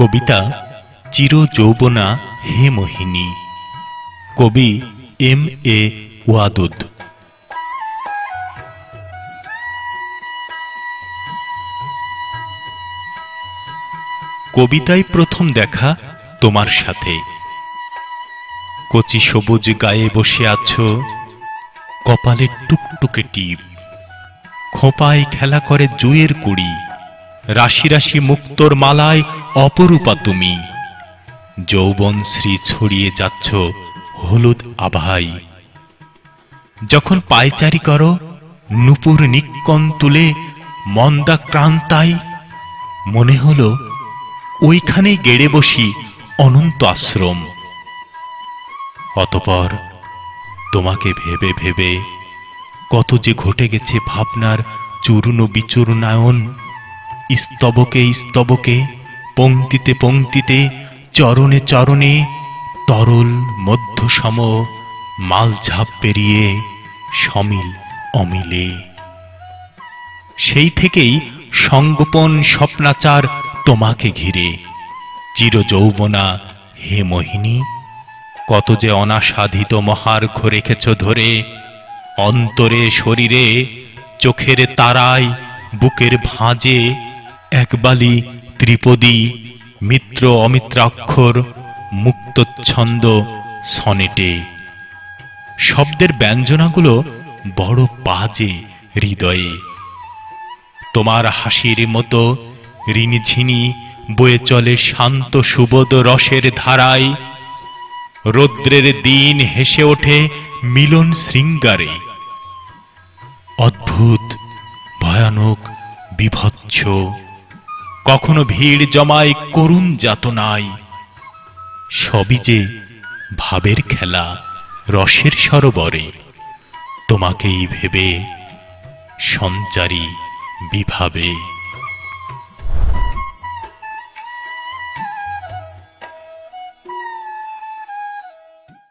কবিতা চির যৌবনা হে মোহিনী। কবি M A Wadud. কবিতায় প্রথম দেখা তোমার সাথে। কচি সবুজ গায়ে বসে আছো, কপালে টুকটুকে টিপ। খোপায় খেলা করে জুয়ের কুড়ি। রাশি রাশি মুক্তর মালায় অপরূপা তুমি। যৌবন শ্রী ছড়িয়ে যাচ্ছ হলুদ আভাই যখন পায়চারি করো, নুপুর নিক্কন তুলে মন্দা ক্রান্তাই মনে হল ওইখানেই গেড়ে বসি অনন্ত আশ্রম। অতপর তোমাকে ভেবে ভেবে কত যে ঘটে গেছে ভাবনার চূর্ণ বিচূর্ণায়ন স্তবকে স্তবকে পংক্তিতে পংক্তিতে চরণে চরণে, তরল মধ্যসম মালঝাপ পেরিয়ে সমিল অমিলে। সেই থেকেই সঙ্গোপন স্বপ্নাচার তোমাকে ঘিরে। চির যৌবনা হে মোহিনী, কত যে অনাসাধিত মহার্ঘ রেখেছ ধরে, অন্তরে শরীরে, চোখের তারায়, বুকের ভাঁজে একবালি ত্রিপদী মিত্র অমিত্রাক্ষর মুক্তচ্ছন্দ সনেটে। শব্দের ব্যঞ্জনাগুলো বড় পাজে হৃদয়ে। তোমার হাসির মতো ঋণঝিনি বয়ে চলে শান্ত সুবোধ রসের ধারায়। রৌদ্রের দিন হেসে ওঠে মিলন শৃঙ্গারে। অদ্ভুত, ভয়ানক, বিভৎস। কখনো ভিড় জমায় করুণ যাতনায়। সবই যে ভাবের খেলা, রসের সরোবরে, তোমাকেই ভেবে সঞ্চারী বিভাবে।